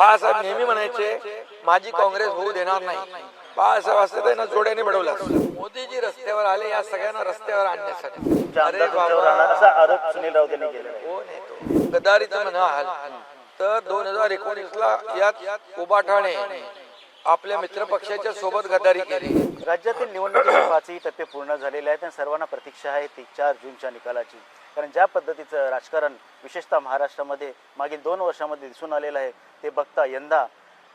बाळासाहेब नेहमी म्हणायचे माझी काँग्रेस होऊ देणार नाही. बाळासाहेब असते त्यांना जोड्याने मिळवलं मोदीजी रस्त्यावर आले या सगळ्यांना रस्त्यावर आणण्यासाठी. अरे आरोप सुनील राऊत यांनी कोण तर दोन हजार एकोणीस ला यात उबाठाणे आपल्या मित्र पक्षाच्या सोबत गद्दारी केली. राज्यातील निवडणुकीचे पाचही टप्पे पूर्ण झालेले आहेत आणि सर्वांना प्रतीक्षा आहे ती चार जूनच्या निकालाची. कारण ज्या पद्धतीचं राजकारण विशेषतः महाराष्ट्रामध्ये मागील दोन वर्षामध्ये दिसून आलेलं आहे ते बघता यंदा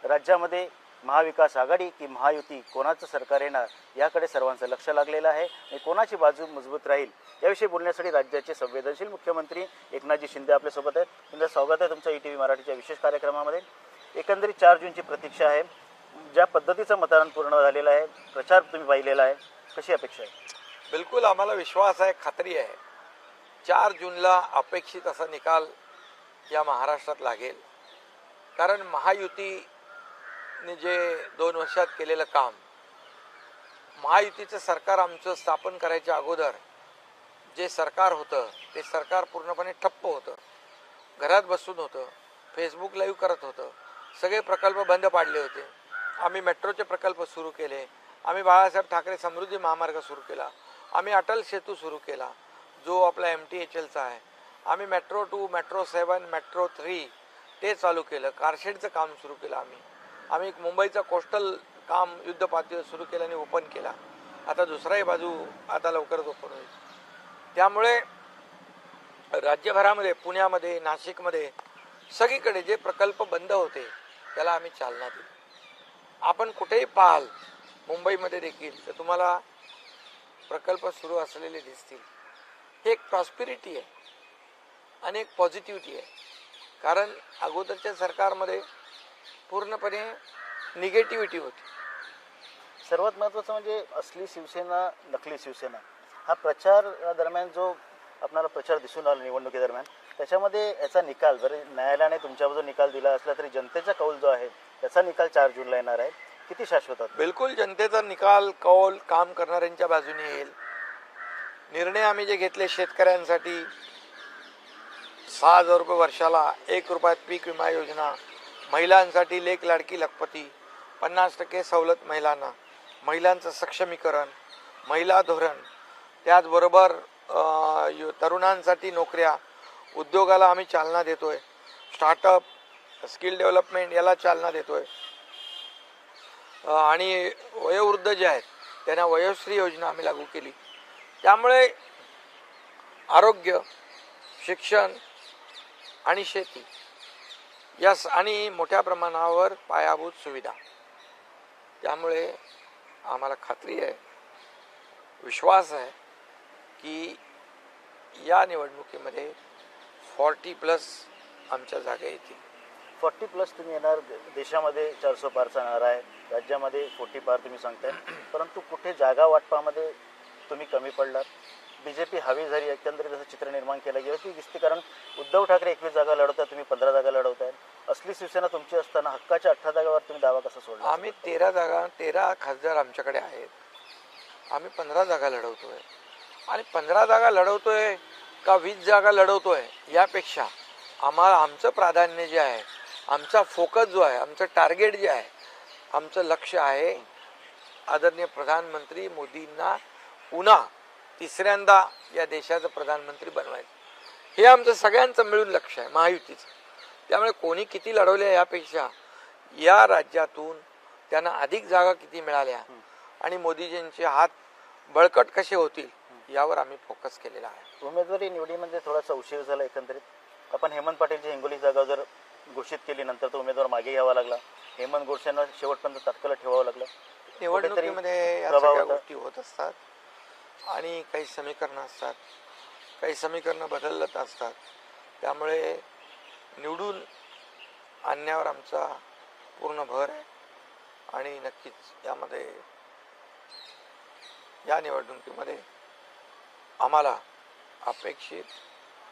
राज्यामध्ये महाविकास आघाडी की महायुती कोणाचं सरकार येणार याकडे सर्वांचं लक्ष लागलेलं आहे आणि कोणाची बाजू मजबूत राहील याविषयी बोलण्यासाठी राज्याचे संवेदनशील मुख्यमंत्री एकनाथजी शिंदे आपल्यासोबत आहेत. तुमचं स्वागत आहे तुमच्या ई टी व्ही मराठीच्या विशेष कार्यक्रमामध्ये. एकंदरीत चार जूनची प्रतीक्षा आहे. ज्या पद्धतीचं मतदान पूर्ण झालेलं आहे प्रचार तुम्ही पाहिलेला आहे कशी अपेक्षा आहे? बिलकुल आम्हाला विश्वास आहे खात्री आहे. चार जूनला अपेक्षित असा निकाल या महाराष्ट्रात लागेल. कारण महायुतीने जे दोन वर्षात केलेलं काम महायुतीचं सरकार आमचं स्थापन करायच्या अगोदर जे सरकार होतं ते सरकार पूर्णपणे ठप्प होतं. घरात बसून होतं फेसबुक लाईव्ह करत होतं. सगळे प्रकल्प बंद पाडले होते. आम्ही मेट्रोचे प्रकल्प सुरू केले. आम्ही बाळासाहेब ठाकरे समृद्धी महामार्ग सुरू केला. आम्ही अटल सेतू सुरू केला. जो आपला एम टी एच एलचा आहे. आम्ही metro two metro seven metro three ते चालू केलं. कारशेडचं काम सुरू केलं आम्ही. आम्ही एक मुंबईचं कोस्टल काम युद्ध पातळीवर सुरू केलं आणि ओपन केला. आता दुसराही बाजू आता लवकरच ओपन होईल. त्यामुळे राज्यभरामध्ये पुण्यामध्ये नाशिकमध्ये सगळीकडे जे प्रकल्प बंद होते त्याला आम्ही चालना दिली. आपण कुठेही पाहाल मुंबईमध्ये देखील तर तुम्हाला प्रकल्प सुरू असलेले दिसतील. हे एक प्रॉस्पिरिटी आहे आणि एक पॉझिटिव्हिटी आहे. कारण अगोदरच्या सरकारमध्ये पूर्णपणे निगेटिव्हिटी होती. सर्वात महत्त्वाचं म्हणजे असली शिवसेना नकली शिवसेना. हा प्रचार दरम्यान जो आपल्याला प्रचार दिसून आला निवडणुकीदरम्यान त्याच्यामध्ये याचा निकाल जरी न्यायालयाने तुमच्याबद्दल निकाल दिला असला तरी जनतेचा कौल जो आहे त्याचा निकाल चार जूनला येणार आहे. किती शाश्वतात बिलकुल जनतेचा निकाल कौल काम करणाऱ्यांच्या बाजूने येईल. निर्णय आम्ही जे घेतले शेतकऱ्यांसाठी सहा हजार रुपये वर्षाला एक रुपयात पीक विमा योजना महिलांसाठी लेख लाडकी लखपती पन्नास टक्के सवलत महिलांना महिलांचं सक्षमीकरण महिला धोरण त्याचबरोबर यु- तरुणांसाठी नोकऱ्या उद्योगाला आम्ही चालना देतोय स्टार्टअप स्किल डेव्हलपमेंट याला चालना देतोय. आहे आणि वयोवृद्ध जे आहेत त्यांना वयोश्री योजना आम्ही लागू केली. त्यामुळे आरोग्य शिक्षण आणि शेती यास आणि मोठ्या प्रमाणावर पायाभूत सुविधा. त्यामुळे आम्हाला खात्री आहे विश्वास आहे की या निवडणुकीमध्ये फॉर्टी प्लस आमच्या जागा येतील. फॉर्टी प्लस तुम्ही येणार देशामध्ये चारशे पारचा नारा आहे. राज्यामध्ये फोर्टी पार तुम्ही सांगताय. परंतु कुठे जागा वाटपामध्ये तुम्ही कमी पडलात. बी जे पी हवी झाली एकंदरीत असं चित्र निर्माण केलं गेलं की दिसते कारण उद्धव ठाकरे एकवीस जागा लढवताय तुम्ही पंधरा जागा लढवताय असली शिवसेना तुमची असताना हक्काच्या अठरा जागावर तुम्ही दावा कसा सोडला? आम्ही तेरा जागा तेरा खासदार आमच्याकडे आहेत. आम्ही पंधरा जागा लढवतोय. आणि पंधरा जागा लढवतोय का वीस जागा लढवतोय यापेक्षा आम्हाला आमचं प्राधान्य जे आहे आमचा फोकस जो आहे आमचं टार्गेट जे आहे आमचं लक्ष आहे. आदरणीय प्रधानमंत्री मोदींना पुन्हा तिसऱ्यांदा या देशाचं प्रधानमंत्री बनवायचं. हे आमचं सगळ्यांचं मिळून लक्ष आहे महायुतीचं. त्यामुळे कोणी किती लढवल्या यापेक्षा या राज्यातून त्यांना अधिक जागा किती मिळाल्या आणि मोदीजींचे हात बळकट कसे होतील यावर आम्ही फोकस केलेला आहे. उमेदवारी निवडीमध्ये थोडासा उशीर झाला एकंदरीत. आपण हेमंत पाटीलची हिंगोली जागा जर घोषित केली नंतर तो उमेदवार मागे घ्यावा लागला. हेमंत गोडसेंना शेवटपर्यंत तात्काळ ठेवावं लागलं. निवडणुकीमध्ये. गोष्टी होत असतात. आणि काही समीकरणं असतात. काही समीकरणं बदलत असतात. त्यामुळे निवडून आणण्यावर आमचा पूर्ण भर आहे. आणि नक्कीच यामध्ये या निवडणुकीमध्ये आम्हाला अपेक्षित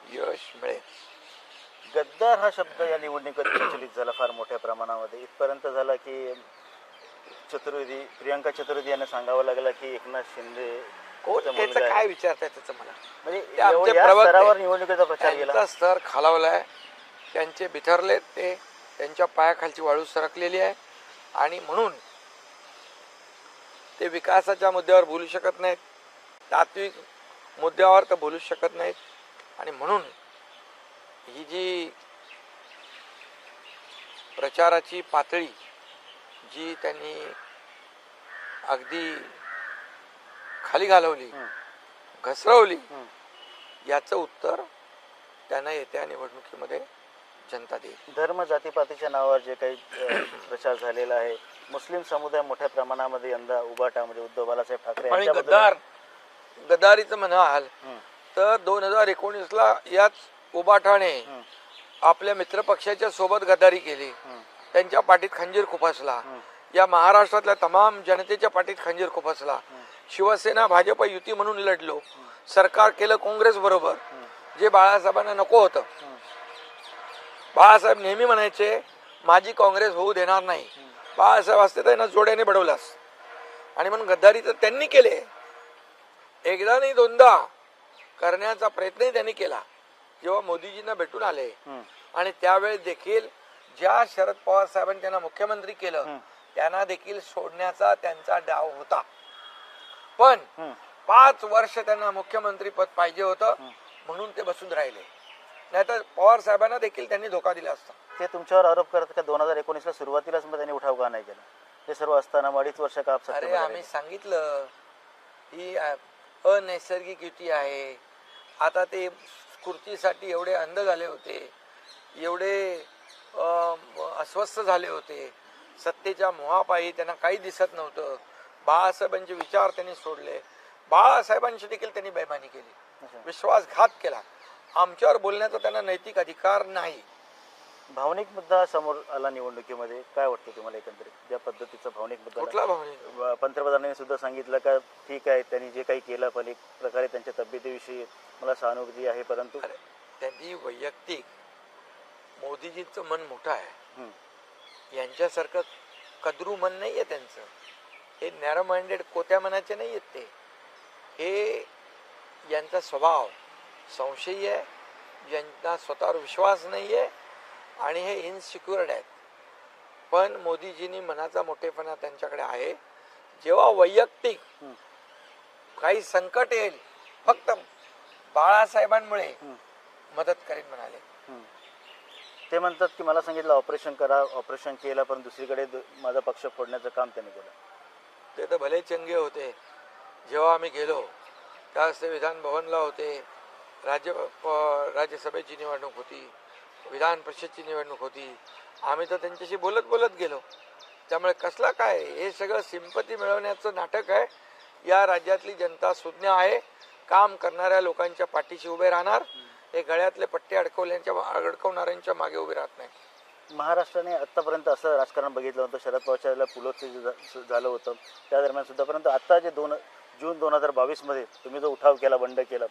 यश मिळेल. गद्दार हा शब्द या निवडणुकीत प्रचलित झाला फार मोठ्या प्रमाणामध्ये. इथपर्यंत झाला की चतुर्वेदी प्रियंका चतुर्वेदी यांना सांगावं लागलं की एकनाथ शिंदे कोण त्याचं मुलगा आहे. काय विचारताय त्याचं मला? म्हणजे ते आमचे एवढं या प्रवक्ते. स्तरावर निवडणुकीचा प्रचार गेला त्यांचा स्तर खालावलाय. त्यांचे बिथरलेत ते. त्यांच्या पायाखालची वाळू सरकलेली आहे. आणि म्हणून ते विकासाच्या मुद्द्यावर बोलू शकत नाहीत. तात्विक मुद्द्यावर तर बोलू शकत नाहीत. आणि म्हणून ही जी प्रचाराची पातळी जी त्यांनी अगदी खाली घालवली. घसरवली. याचं उत्तर त्यांना येत्या निवडणुकीमध्ये जनता देईल. धर्म जातीपातीच्या नावावर जे काही प्रचार झालेला आहे मुस्लिम समुदाय मोठ्या प्रमाणामध्ये यंदा उबाटा म्हणजे उद्धव बाळासाहेब ठाकरे गद्दार गद्दारीचं म्हणाल तर दोन हजार एकोणीसला याच उबाठाने हं, आपल्या मित्रपक्षाच्या सोबत गद्दारी केली. त्यांच्या पाठीत खंजीर खुपसला. या महाराष्ट्रातल्या तमाम जनतेच्या पाठीत खंजीर खुपसला शिवसेना भाजप युती म्हणून लढलो. सरकार केलं काँग्रेस बरोबर. जे बाळासाहेबांना नको होतं. बाळासाहेब नेहमी म्हणायचे माझी काँग्रेस होऊ देणार नाही. बाळासाहेब असते तर यांना जोड्याने बडवलास. आणि म्हणून गद्दारी तर त्यांनी केले. एकदा नाही दोनदा करण्याचा प्रयत्नही त्यांनी केला. जेव्हा मोदीजींना भेटून आले. आणि त्यावेळेस देखील ज्या शरद पवार साहेबांनी त्यांना मुख्यमंत्री केलं. त्यांना देखील सोडण्याचा त्यांचा डाव होता. पण हं. पाच वर्ष त्यांना मुख्यमंत्री पद पाहिजे होतं म्हणून ते बसून राहिले. नाहीतर पवार साहेबांना देखील त्यांनी धोका दिला असता. ते तुमच्यावर आरोप करत का दोन हजार एकोणीसला सुरुवातीलाच मग त्यांनी उठाव का नाही केला? ते सर्व असताना अडीच वर्ष का आप अरे आम्ही? सांगितलं ही अनैसर्गिक युती आहे. आता ते खुर्चीसाठी एवढे अंध झाले होते एवढे अस्वस्थ झाले होते. सत्तेच्या मोहापायी त्यांना काही दिसत नव्हतं. बाळासाहेबांचे विचार त्यांनी सोडले. बाळासाहेबांशी देखील त्यांनी बेमानी केली. विश्वासघात केला. आमच्यावर बोलण्याचा त्यांना नैतिक अधिकार नाही. भावनिक मुद्दा समोर आला निवडणुकीमध्ये. काय वाटतं तुम्हाला एकंदरीत? ज्या पद्धतीचा भावनिक मुद्दा कुठला भावनिक पंतप्रधानांनी सुद्धा सांगितलं का ठीक आहे त्यांनी जे काही केलं पण एक प्रकारे त्यांच्या तब्येतीविषयी मला सहानुभूती आहे परंतु त्यांनी वैयक्तिक मोदीजींचं मन मोठं आहे. हं, यांच्यासारखं कद्रू मन नाही आहे त्यांचं. हे नॅरो माइंडेड कोत्या मनाचे नाही आहेत ते. हे यांचा स्वभाव संशयी आहे यांना स्वतःवर विश्वास नाही आहे आणि हे इनसिक्युअर्ड आहेत. पण मोदीजींनी मनाचा मोठेपणा त्यांच्याकडे आहे. जेव्हा वैयक्तिक काही संकट येईल फक्त बाळासाहेबांमुळे मदत करेन म्हणाले. ते म्हणतात की मला सांगितलं ऑपरेशन करा ऑपरेशन केलं पण दुसरीकडे माझा पक्ष फोडण्याचं काम त्यांनी केलं. ते तर भले चंगे होते. जेव्हा आम्ही गेलो त्यावेळेस ते विधान भवनला होते. राज्य प- राज्यसभेची निवडणूक होती. विधान परिषदची निवडणूक होती. आम्ही तर त्यांच्याशी बोलत बोलत गेलो. त्यामुळे कसला काय हे सगळं सिंपती मिळवण्याचं नाटक आहे. या राज्यातली जनता सुज्ञ आहे. काम करणाऱ्या लोकांच्या पाठीशी उभे राहणार. हे गळ्यातले पट्टे अडकवल्याच्या अडकवणाऱ्यांच्या मागे उभे राहत नाही. महाराष्ट्राने आतापर्यंत असं राजकारण बघितलं होतं. शरद पवारच्या पुलोचं जे झालं होतं त्या दरम्यान सुद्धा. परंतु आता जे दोन जून दोन हजार बावीसमध्ये तुम्ही जो उठाव केला बंड केला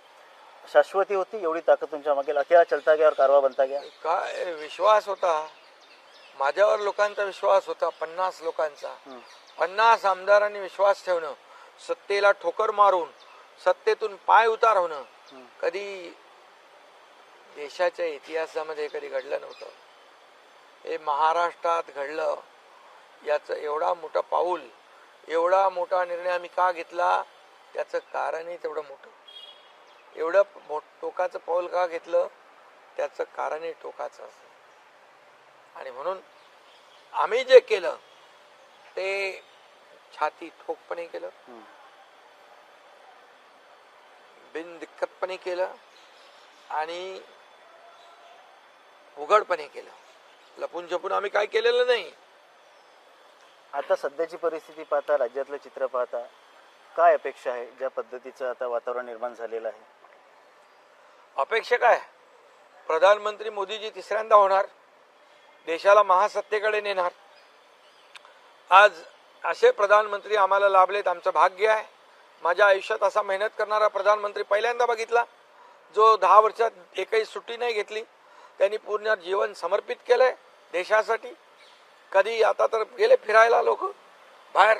शाश्वती होती एवढी ताकद तुमच्या मागे? अखेरा चलता गया और कारवा बनता गया? काय विश्वास होता? माझ्यावर लोकांचा विश्वास होता पन्नास लोकांचा. पन्नास आमदारांनी विश्वास ठेवणं सत्तेला ठोकर मारून सत्तेतून पाय उतारवणं हं. कधी देशाच्या इतिहासामध्ये कधी घडलं नव्हतं. हे महाराष्ट्रात घडलं. याचं एवढा मोठा पाऊल एवढा मोठा निर्णय आम्ही का घेतला? त्याचं कारणही तेवढं मोठं. एवढं मो टोकाचं पाऊल का घेतलं? त्याचं कारणही टोकाचं असं. आणि म्हणून आम्ही जे केलं ते छाती ठोकपणे केलं. बिनदिक्कतपणे केलं. आणि उघडपणे केलं. लपून छपून आम्ही काय केलेलं नाही. आता सध्याची परिस्थिती पाहता राज्यातलं चित्र पाहता काय अपेक्षा आहे ज्या पद्धतीचं आता वातावरण निर्माण झालेलं आहे? अपेक्षा काय? प्रधानमंत्री मोदीजी तिसऱ्यांदा होणार. देशाला महासत्तेकडे नेणार. आज असे प्रधानमंत्री आम्हाला लाभलेत आमचं भाग्य आहे. माझ्या आयुष्यात असा मेहनत करणारा प्रधानमंत्री पहिल्यांदा बघितला जो दहा वर्षात एकही सुट्टी नाही घेतली. त्यांनी पूर्ण जीवन समर्पित केलंय देशासाठी. कधी आता तर गेले फिरायला लोक. बाहेर.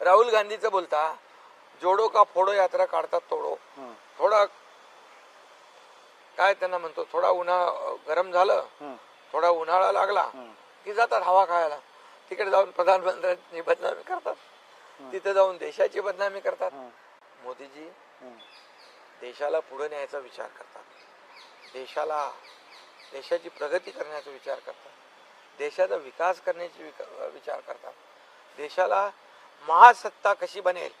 राहुल गांधीचं बोलता जोडो का फोडो यात्रा काढतात तोडो. थोडा काय त्यांना म्हणतो थोडा उन्हा गरम झालं. थोडा उन्हाळा लागला. की जातात हवा खायला. तिकडे जाऊन प्रधानमंत्र्यांची बदनामी करतात. तिथे जाऊन देशाची बदनामी करतात. मोदीजी. देशाला पुढे न्यायचा विचार करतात. देशाला देशाची प्रगती करण्याचा विचार करतात. देशाचा विकास करण्याची विक- विचार करतात. देशाला महासत्ता कशी बनेल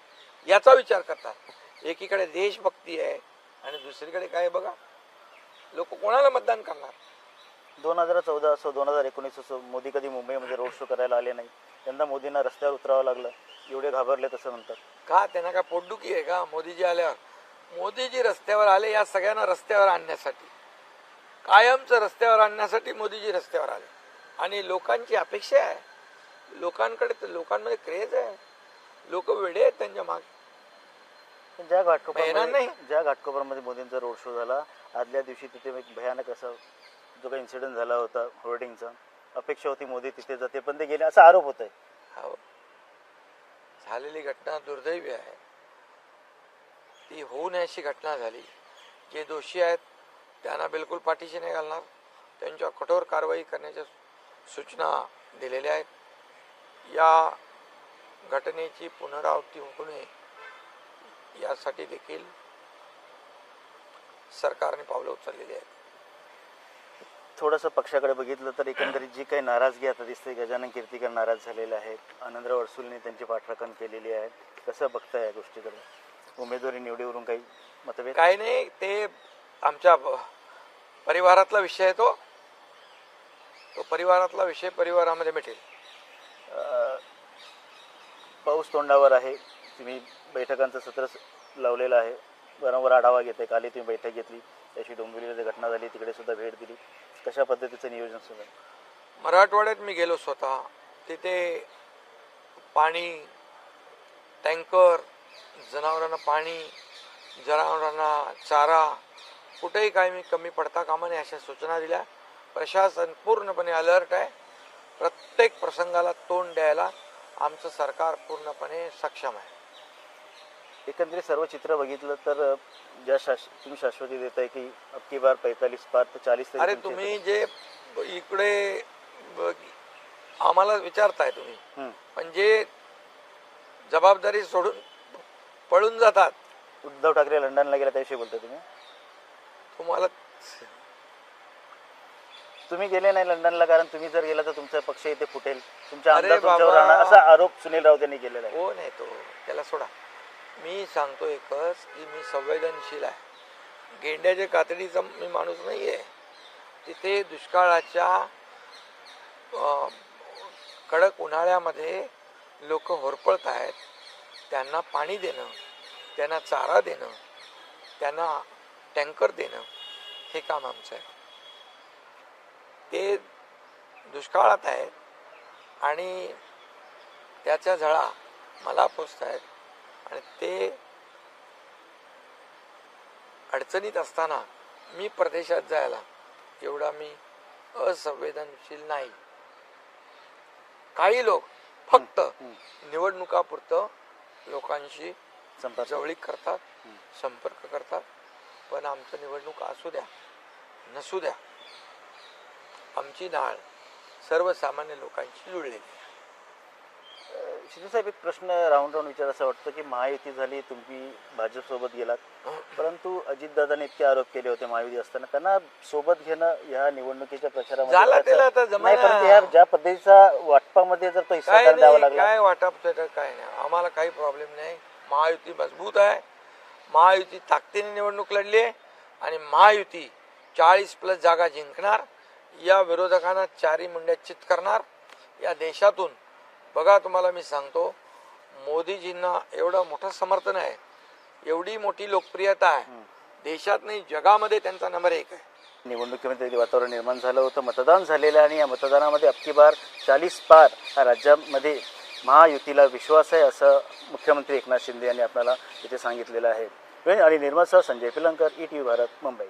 याचा विचार करतात. एकीकडे देशभक्ती आहे आणि दुसरीकडे काय बघा लोक कोणाला मतदान करणार? दोन हजार चौदा असो दोन हजार एकोणीस असो मोदी कधी मुंबईमध्ये रोड शो करायला आले नाही. यंदा मोदींना रस्त्यावर उतरावं लागलं. एवढे घाबरले तसं म्हणतात. का? त्यांना काय पोटदुखी आहे का? मोदीजी आल्यावर? मोदीजी रस्त्यावर आले या सगळ्यांना रस्त्यावर आणण्यासाठी. कायमचं रस्त्यावर आणण्यासाठी मोदीजी रस्त्यावर आले. आणि लोकांची अपेक्षा आहे. लोकांकडे तर लोकांमध्ये क्रेज आहे. लोक वेडे आहेत त्यांच्या मागे. ज्या घाटकोपरमध्ये नाही. ज्या घाटकोपरमध्ये मोदींचा रोड शो झाला. आदल्या दिवशी तिथे एक भयानक असा जो काही इन्सिडेंट झाला होता होर्डिंगचा अपेक्षा होती मोदी तिथे जाते पण ते गेले असा आरोप होत आहे हो. झालेली घटना दुर्दैवी आहे. ती होऊ नये अशी घटना झाली. जे दोषी आहेत त्यांना बिलकुल पाठीशी नाही घालणार. त्यांच्यावर कठोर कारवाई करण्याच्या सूचना दिलेल्या आहेत. या घटनेची पुनरावृत्ती होऊ नये यासाठी देखील सरकारने पावलं उचललेली आहेत. थोडंसं पक्षाकडे बघितलं तर एकंदरीत जी काही नाराजगी आता दिसते गजानन कीर्तीकर नाराज झालेले आहेत आनंदराव अडसुलने त्यांची पाठराखण केलेली आहे. कसं बघताय या गोष्टीकडे? उमेदवारी निवडीवरून काही मतभेद? काही नाही ते आमच्या परिवारातला विषय आहे तो. तो परिवारातला विषय परिवारामध्ये मिटेल. अं, पाऊस तोंडावर आहे. तुम्ही बैठकांचं सत्र लावलेलं आहे. वारंवार आढावा घेते कालही तुम्ही बैठक घेतली. त्याशी डोंबिवलीला जी घटना झाली तिकडे सुद्धा भेट दिली. कशा पद्धतीचं नियोजन सुरू आहे? मराठवाड्यात मी गेलो स्वतः. तिथे पाणी टँकर जनावरांना पाणी जनावरांना चारा कुठेही काही मी कमी पडता कामा नये अशा सूचना दिल्या. प्रशासन पूर्णपणे अलर्ट आहे. प्रत्येक प्रसंगाला तोंड द्यायला आमचं सरकार पूर्णपणे सक्षम आहे. एकंदरीत सर्व चित्र बघितलं तर ज्या शास तुम्ही शाश्वती देत आहे की अबकी बार पैतालीस पार तर चाळीस अरे तुम्ही जे इकडे आम्हाला विचारताय तुम्ही. पण जे जबाबदारी सोडून पळून जातात. उद्धव ठाकरे लंडनला गेला त्याविषयी बोलता तुम्ही? तुम्हाला तुम्ही गेले नाही लंडनला कारण तुम्ही जर गेला तर तुमचा पक्ष इथे फुटेल. तुमच्या अरे आमदार तुमच्यावर बाबा. राहणार. असा आरोप सुनील राऊत यांनी केलेला आहे. कोण आहे तो. त्याला सोडा. मी सांगतो एकच की मी संवेदनशील आहे. गेंड्याच्या कातडीचा मी माणूस नाही आहे तिथे दुष्काळाच्या अं, कडक उन्हाळ्यामध्ये लोक होरपळत आहेत. त्यांना पाणी देणं त्यांना चारा देणं त्यांना टँकर देणं हे काम आमचं आहे. ते दुष्काळात आहेत आणि त्याच्या झळा मला पोचत आहेत आणि ते अडचणीत असताना मी प्रदेशात जायला एवढा मी असंवेदनशील नाही. काही लोक फक्त निवडणुकापुरतं लोकांशी जवळीक करतात संपर्क करतात. पण आमचं निवडणूक असू द्या नसू द्या. आमची नाळ सर्वसामान्य लोकांशी जुळलेली साहेब एक प्रश्न राहून राहून विचार असं वाटतं की महायुती झाली तुम्ही भाजपसोबत गेलात. परंतु अजितदादांनी इतके आरोप केले होते महायुती असताना. त्यांना सोबत घेणं या निवडणुकीच्या प्रचारामध्ये ज्या पद्धतीचा वाटपामध्ये जर तो हिस्सा द्यावा लागला. काय वाटप काय नाही. आम्हाला काही प्रॉब्लेम नाही. महायुती मजबूत आहे. महायुती ताकदीने निवडणूक लढली आहे आणि महायुती चाळीस प्लस जागा जिंकणार या विरोधकांना चारी मुंड्या चित करणार. या देशातून बघा तुम्हाला मी सांगतो मोदीजींना एवढं मोठं समर्थन आहे एवढी मोठी लोकप्रियता आहे. देशात नाही जगामध्ये त्यांचा नंबर एक आहे. निवडणुकीमध्ये वातावरण निर्माण झालं होतं मतदान झालेलं आणि या मतदानामध्ये अबकी बार चाळीस पार हा राज्यामध्ये महायुतीला विश्वास आहे असं मुख्यमंत्री एकनाथ शिंदे यांनी आपल्याला इथे सांगितलेलं आहे. आणि निर्माता Sanjay Pilankar E T V Bharat Mumbai.